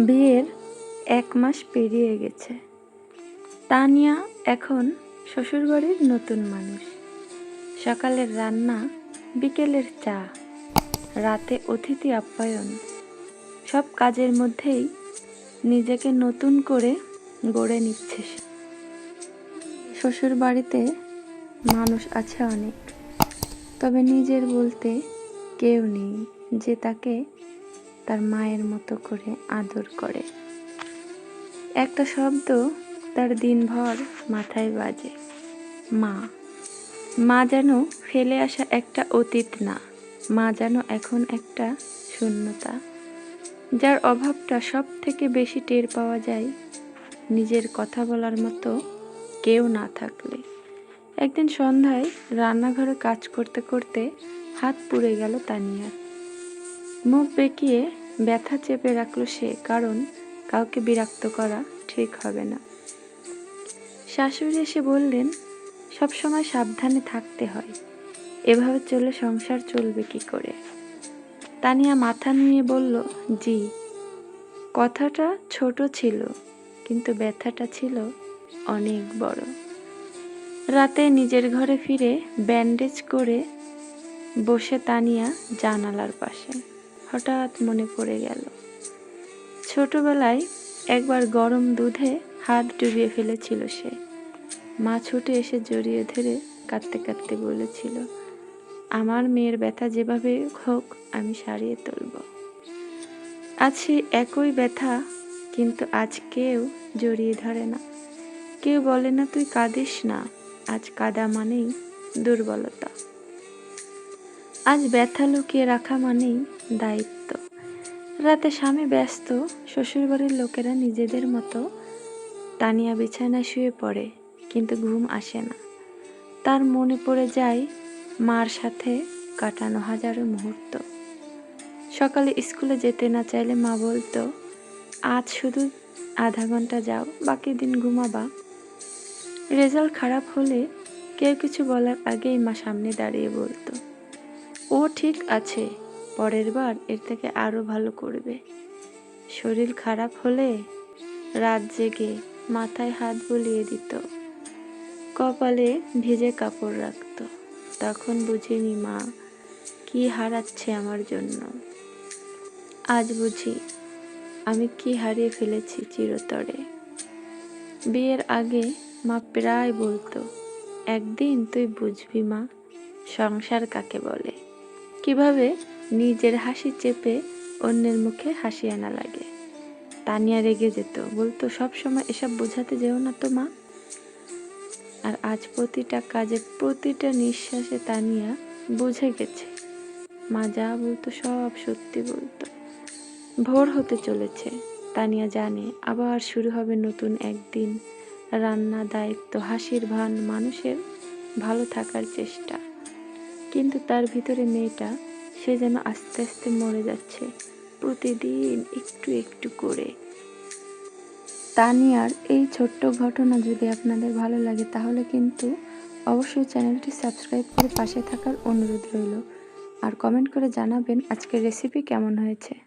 বিয়ের এক মাস পেরিয়ে গেছে। তানিয়া এখন শ্বশুরবাড়ির নতুন মানুষ। সকালের রান্না, বিকেলের চা, রাতে অতিথি আপ্যায়ন, সব কাজের মধ্যেই নিজেকে নতুন করে গড়ে নিচ্ছে সে। শ্বশুর বাড়িতে মানুষ আছে অনেক, তবে নিজের বলতে কেউ নেই যে তাকে তার মায়ের মতো করে আদর করে। একটা শব্দ তার দিনভর মাথায় বাজে। মা। মা যেন ফেলে আসা একটা অতীত না, মা যেন এখন একটা শূন্যতা। যার অভাবটা সব থেকে বেশি টের পাওয়া যায় নিজের কথা বলার মতো কেউ না থাকলে। একদিন সন্ধ্যায় রান্নাঘরে কাজ করতে করতে হাত পুড়ে গেল তানিয়ার। মুখ বেঁকিয়ে ব্যথা চেপে রাখল সে, কারণ কাউকে বিরক্ত করা ঠিক হবে না। শাশুড়ি এসে বললেন সবসময় সাবধানে থাকতে হয়। এভাবে চলে সংসার চলবে কি করে? তানিয়া মাথা নিয়ে বলল, জি, কথাটা ছোট ছিল, কিন্তু ব্যথাটা ছিল অনেক বড়। রাতে নিজের ঘরে ফিরে ব্যান্ডেজ করে বসে তানিয়া জানালার পাশে। হঠাৎ মনে পড়ে গেল। ছোটবেলায় একবার গরম দুধে হাত ডুবিয়ে ফেলেছিল সে। মা ছুটে এসে জড়িয়ে ধরে কাঁদতে কাঁদতে বলেছিল, আমার মেয়ের ব্যথা যেভাবে হোক আমি সারিয়ে তুলব। আজ একই ব্যথা, কিন্তু আজ কেউ জড়িয়ে ধরে না। কেউ বলে না, তুই কাঁদিস না। আজ কাদা মানেই দুর্বলতা। আজ ব্যথা লুকিয়ে রাখা মানেই দায়িত্ব। রাতে স্বামী ব্যস্ত, শ্বশুরবাড়ির লোকেরা নিজেদের মতো তানিয়া বিছানায় শুয়ে পড়ে, কিন্তু ঘুম আসে না। তার মনে পড়ে যায় মার সাথে কাটানো হাজারো মুহূর্ত। সকালে স্কুলে যেতে না চাইলে মা বলতো, আজ শুধু আধা ঘণ্টা যাও, বাকি দিন ঘুমাবা। রেজাল্ট খারাপ হলে কেউ কিছু বলার আগেই মা সামনে দাঁড়িয়ে বলতো ও ঠিক আছে, পরের বার এর থেকে আরও ভালো করবে। শরীর খারাপ হলে রাত জেগে মাথায় হাত বুলিয়ে দিত। কপালে ভিজে কাপড় রাখত। তখন বুঝিনি মা, কি হারাচ্ছে আমার জন্য। আজ বুঝি আমি কি হারিয়ে ফেলেছি চিরতরে। বিয়ের আগে মা প্রায় বলতো, একদিন তুই বুঝবি মা, সংসার কাকে বলে? কীভাবে নিজের হাসি চেপে অন্যের মুখে হাসি আনা লাগে? তানিয়া রেগে যেত। বলতো, সব সময় এসব বোঝাতে যেও না তো মা। আর আজ প্রতিটা কাজে প্রতিটা নিঃশ্বাসে তানিয়া বুঝে গেছে। মা যা বলতো, সব সত্যি বলতো। ভোর হতে চলেছে। তানিয়া জানে, আবার শুরু হবে নতুন একদিন। রান্না, দায়িত্ব, হাসির ভান, মানুষের ভালো থাকার চেষ্টা। কিন্তু তার ভিতরে মেয়েটা, সে যেন আস্তে আস্তে মরে যাচ্ছে, প্রতিদিন একটু একটু করে। তানিয়ার এই ছোট্ট ঘটনা যদি আপনাদের ভালো লাগে, তাহলে কিন্তু অবশ্যই চ্যানেলটি সাবস্ক্রাইব করে পাশে থাকার অনুরোধ রইল। আর কমেন্ট করে জানাবেন আজকের রেসিপি কেমন হয়েছে।